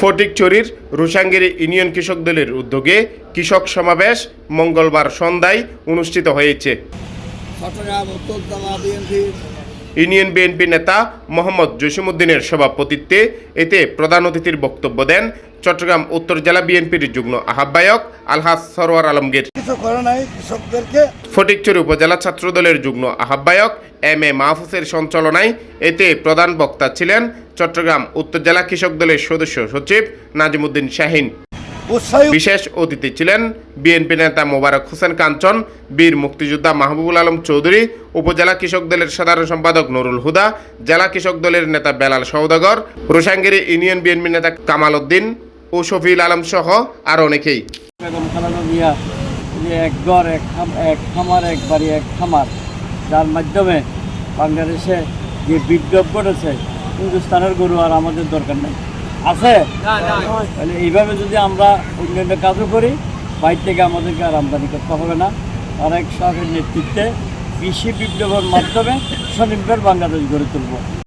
ফটিকচুরির Rusangiri union কৃষক দলের উদ্যোগে কৃষক সমাবেশ মঙ্গলবার সন্ধ্যায় অনুষ্ঠিত হয়েছে। চট্টগ্রাম উত্তর জেলা বিএনপি ইউনিয়ন বিএনপি নেতা মোহাম্মদ জসিমুদ্দিনের সভাপতিত্বে এতে প্রধান অতিথির বক্তব্য দেন চট্টগ্রাম উত্তর জেলা বিএনপির যুগ্ম আহ্বায়ক আলহাজ সরোয়ার আলমগীর। ফটিকচুরি উপজেলা ছাত্রদলের যুগ্ম আহ্বায়ক এম এ মাহফুজের সঞ্চালনায় এতে প্রধান বক্তা ছিলেন চট্টগ্রাম উত্তর জেলা কৃষক দলের সদস্য সচিব নাজিমুদ্দিন শাহিন। উৎসাহী বিশেষ অতিথি ছিলেন বিএনপি নেতা মোবারক হোসেন কাঞ্চন বীর মুক্তিযোদ্ধা মাহবুবুল আলম চৌধুরী উপজেলা কৃষক দলের সাধারণ সম্পাদক নুরুল হুদা জেলা কৃষক দলের নেতা বেলাল সৌদাগর রোসাঙ্গিরি ইউনিয়ন বিএনপি নেতা কামাল উদ্দিন ও শফিউল আলম সহ আর অনেকেই। এক ঘর এক খাম এক খামার এক বাড়ি এক খামার। যার মাধ্যমে বাংলাদেশে যে বিপ্লব ঘটেছে হিন্দুস্তানের গরু আর আমাদের দরকার নেই। আছে? তাহলে এইভাবে যদি আমরা অন্যান্য কাজও করি বাইর থেকে আমাদেরকে আর আমদানি করতে হবে না। অনেক সরকারের নেতৃত্বে কৃষি বিপ্লবের মাধ্যমে স্বনির্ভর বাংলাদেশ গড়ে তুলব।